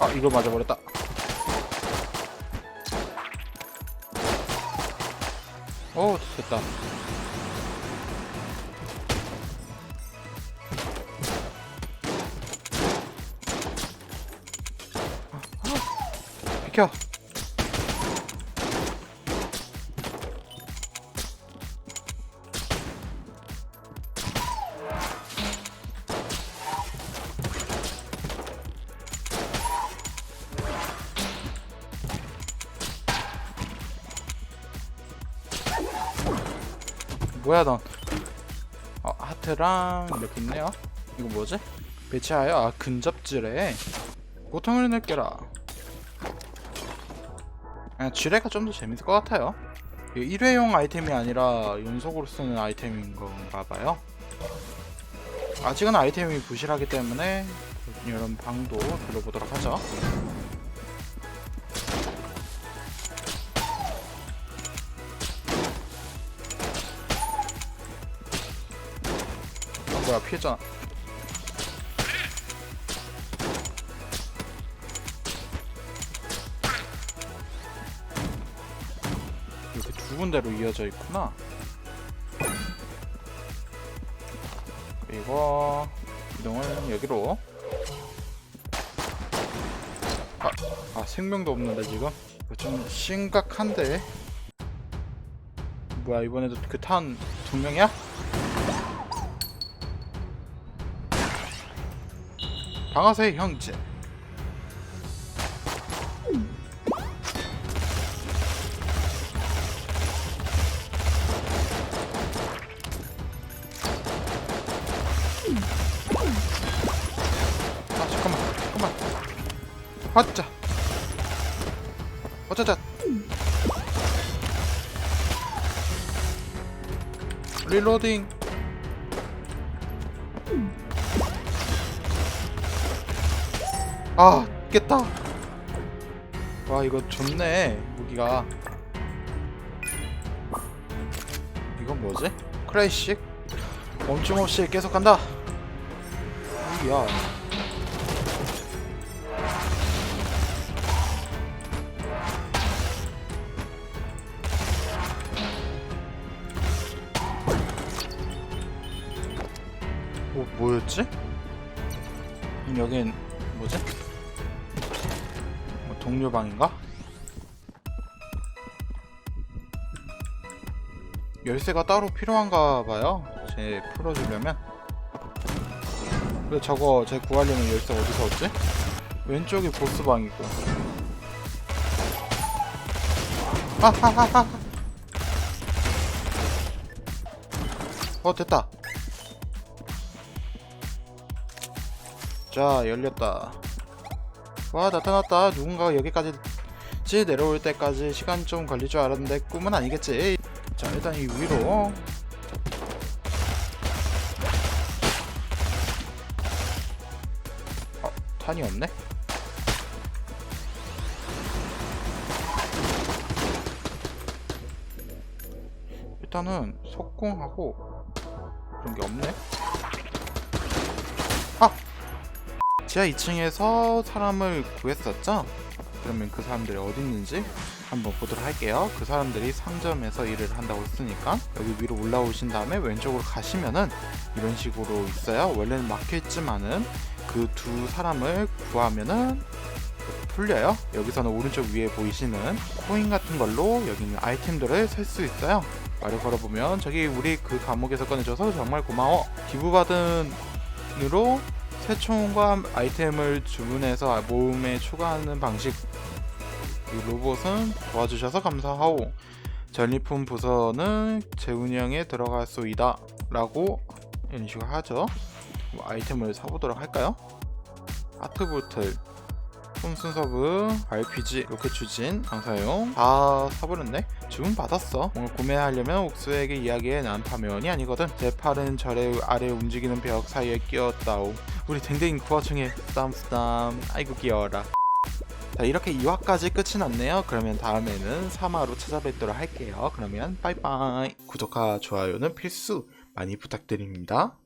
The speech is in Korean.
아 이거 맞아버렸다. 오 됐다. 아, 비켜 뭐야 넌? 어, 하트랑 이렇게 있네요. 이거 뭐지? 배치하여? 아 근접지뢰 고통을 느껴라. 아, 지뢰가 좀 더 재밌을 것 같아요. 이거 일회용 아이템이 아니라 연속으로 쓰는 아이템인 건가 봐요. 아직은 아이템이 부실하기 때문에 이런 방도 들어보도록 하죠 뭐야 피했잖아 이렇게 두 군데로 이어져 있구나. 그리고 이동을 여기로. 아, 아 생명도 없는데 지금? 이거 좀 심각한데? 뭐야 이번에도 그 탄 두 명이야? 방아쇠 형제. 아 잠깐만 잠깐만. 아짜 어쩌자. 리로딩 아 깼다 와 이거 좋네 무기가 이건 뭐지? 크래식 멈춤 없이 계속 간다 이야 뭐 뭐였지? 음, 여긴 뭐지? 뭐 동료 방인가? 열쇠가 따로 필요한가 봐요. 제 풀어주려면. 왜 저거 제 구하려면 열쇠 어디서 얻지? 왼쪽이 보스 방이고. 하하하하. 어 됐다. 자 열렸다 와 나타났다. 누군가가 여기까지 지 내려올 때까지 시간 좀 걸릴 줄 알았는데 꿈은 아니겠지. 자 일단 이 위로. 어 탄이 없네? 일단은 석궁하고 그런 게 없네. 아 지하 2층에서 사람을 구했었죠? 그러면 그 사람들이 어디 있는지 한번 보도록 할게요. 그 사람들이 상점에서 일을 한다고 했으니까 여기 위로 올라오신 다음에 왼쪽으로 가시면은 이런 식으로 있어요. 원래는 막혀 있지만은 그 두 사람을 구하면은 풀려요. 여기서는 오른쪽 위에 보이시는 코인 같은 걸로 여기 있는 아이템들을 살 수 있어요. 말을 걸어보면 저기 우리 그 감옥에서 꺼내줘서 정말 고마워. 기부받은 으로 새총과 아이템을 주문해서 모음에 추가하는 방식. 이 로봇은 도와주셔서 감사하오. 전리품 부서는 재운영에 들어갈 수이다. 라고 이런 식으로 하죠. 뭐 아이템을 사보도록 할까요? 아트보틀. 홈순서브 RPG 로켓 추진. 강사용 다 사버렸네. 주문 받았어. 뭔가 구매하려면 옥수에게 이야기해. 난 파면이 아니거든. 제 팔은 절의 아래 움직이는 벽 사이에 끼었다오 우리 댕댕이 구화청에. 쌈쌈 아이고 귀여워라. 자 이렇게 2화까지 끝이 났네요. 그러면 다음에는 3화로 찾아뵙도록 할게요. 그러면 빠이빠이. 구독과 좋아요는 필수 많이 부탁드립니다